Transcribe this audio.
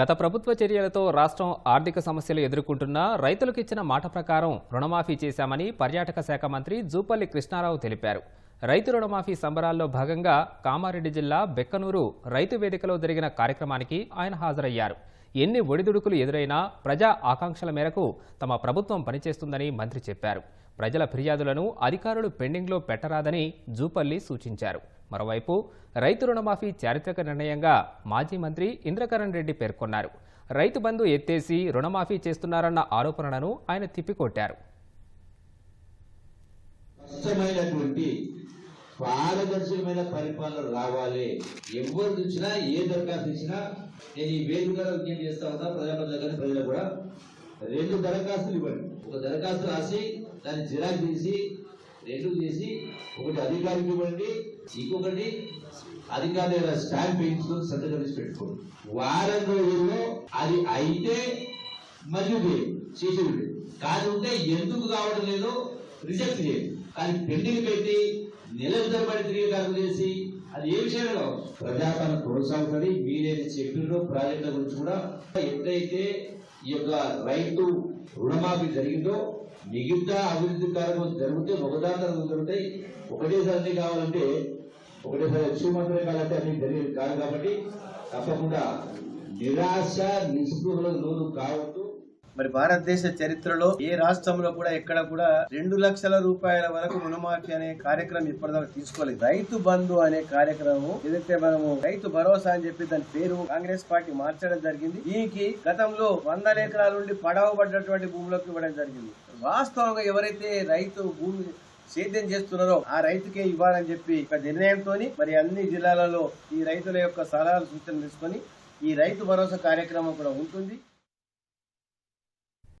గత ప్రభుత్వ చర్యలతో రాష్ట్రం ఆర్థిక సమస్యలు ఎదుర్కొంటున్నా రైతులకు ఇచ్చిన మాట ప్రకారం రుణమాఫీ చేశామని పర్యాటక శాఖ మంత్రి జూపల్లి కృష్ణారావు తెలిపారు. రైతు రుణమాఫీ సంబరాల్లో భాగంగా కామారెడ్డి జిల్లా బెక్కనూరు రైతు వేదికలో జరిగిన కార్యక్రమానికి ఆయన హాజరయ్యారు. ఎన్ని ఒడిదుడుకులు ఎదురైనా ప్రజా ఆకాంక్షల మేరకు తమ ప్రభుత్వం పనిచేస్తుందని మంత్రి చెప్పారు. ప్రజల ఫిర్యాదులను అధికారులు పెండింగ్లో పెట్టరాదని జూపల్లి సూచించారు. మరోవైపు రైతు రుణమాఫీ చారిత్రక నిర్ణయంగా మాజీ మంత్రి ఇంద్రకరణ్ రెడ్డి పేర్కొన్నారు. రైతు బంధు ఎత్తేసి రుణమాఫీ చేస్తున్నారన్న ఆరోపణలను ఆయన తిప్పికొట్టారు. స్పష్టమైనటువంటి పారదర్శకమైన పరిపాలన రావాలి. ఎవరు చూసినా ఏ దరఖాస్తు ఇచ్చినా నేను ఈ వేదికగా విజ్ఞప్తి చేస్తా ఉన్నా ప్రజాప్రతినిధులు కానీ ప్రజలు కూడా రెండు దరఖాస్తులు ఇవ్వండి. ఒక దరఖాస్తు రాసి దాన్ని జిరాక్ తీసి రెండు తీసి ఒకటి అధికారికి ఇవ్వండి ఇంకొకటి అధికారి స్టాంప్ వేయించుకొని సంతకం చేసి పెట్టుకోండి. వారం రోజుల్లో అది అయితే మరియు చేసేది కాదు ఉంటే ఎందుకు కావడం లేదో రిజెక్ట్ చేయండి. కానీ పెండింగ్ పెట్టి నెలల తరబడి తిరిగి చేసి అది ఏ విషయంలో ప్రజాపాలన కొనసాగుతుంది. మీరేది చెప్పినో ప్రాజెక్టుల గురించి కూడా. ఎప్పుడైతే ఈ యొక్క రైతు రుణమాఫీ జరిగిందో మిగతా అభివృద్ధి కార్యక్రమం జరిగితే ఒకదాని తర్వాత జరుగుతాయి ఒకటేసారి కావాలంటే ఒకటేసారి అచీవ్మెంట్ కావాలంటే అన్ని జరిగేది కాదు కాబట్టి తప్పకుండా నిరాశ నిస్పృహలకు లోను కావద్దు. మరి భారతదేశ చరిత్రలో ఏ రాష్ట్రంలో కూడా ఎక్కడ కూడా రెండు లక్షల రూపాయల వరకు రుణమాఫీ అనే కార్యక్రమం ఇప్పటిదాకా తీసుకోలేదు. రైతు బంధు అనే కార్యక్రమం ఏదైతే మనము రైతు భరోసా అని చెప్పి దాని పేరు కాంగ్రెస్ పార్టీ మార్చడం జరిగింది. దీనికి గతంలో వందల ఎకరాల నుండి పడవబడ్డటువంటి భూములకు ఇవ్వడం జరిగింది. వాస్తవంగా ఎవరైతే రైతు భూమి సేద్యం చేస్తున్నారో ఆ రైతుకే ఇవ్వాలని చెప్పి ఒక నిర్ణయంతో మరి అన్ని జిల్లాలలో ఈ రైతుల యొక్క సలహాలు సూచనలు తీసుకొని ఈ రైతు భరోసా కార్యక్రమం కూడా ఉంటుంది.